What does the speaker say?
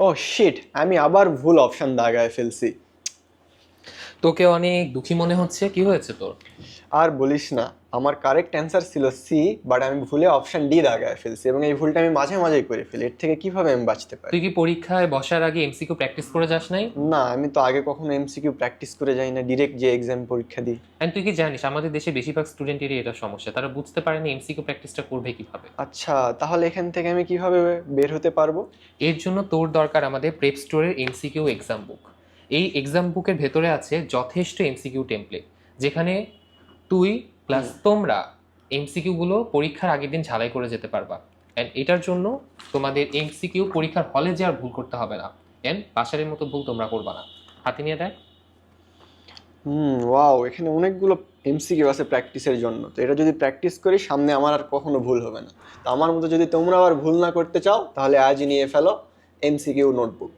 ও sheet আমি আবার ভুল অপশান দাগায় ফেলছি। তোকে অনেক দুঃখী মনে হচ্ছে? কি হয়েছে তোর? আর বলিস না আমার কারেক্ট অ্যান্সার ছিল সি বাট আমি ভুলে অপশন ডি দাগায় ফেলছি এবং এই ভুলটা আমি মাঝে মাঝেই করে ফেলি। এর থেকে কীভাবে আমি বাঁচতে পারি? তুই কি পরীক্ষায় বসার আগে এমসিকিউ প্র্যাকটিস করে যাস নাই? না আমি তো আগে কখনো এমসিকিউ প্র্যাকটিস করে যাই না ডিরেক্ট যে এক্সাম পরীক্ষা দিই। অ্যান্ড তুই কি জানিস আমাদের দেশে বেশিরভাগ স্টুডেন্টেরই এটা সমস্যা তারা বুঝতে পারে না এমসিকিউ প্র্যাকটিসটা করবে কীভাবে। আচ্ছা তাহলে এখান থেকে আমি কীভাবে বের হতে পারব? এর জন্য তোর দরকার আমাদের প্রেপ স্টোরের এমসিকিউ এক্সাম বুক এই এক্সাম বুকের ভেতরে আছে যথেষ্ট এমসিকিউ টেমপ্লেট যেখানে তুই প্লাস তোমরা এমসিকিউগুলো পরীক্ষার আগের দিন ঝালাই করে যেতে পারবা। অ্যান্ড এটার জন্য তোমাদের এমসিকিউ পরীক্ষার হলে যে আর ভুল করতে হবে না। অ্যান্ড বাসারের মতো ভুল তোমরা করবা না। হাতে নিয়ে দেখ। হুম ওয়াও এখানে অনেকগুলো এমসিকিউ আছে প্র্যাকটিসের জন্য। তো এটা যদি প্র্যাকটিস করি সামনে আমার আর কখনো ভুল হবে না। তো আমার মতো যদি তোমরা আবার ভুল না করতে চাও তাহলে আজই নিয়ে ফেলো এমসিকিউ নোটবুক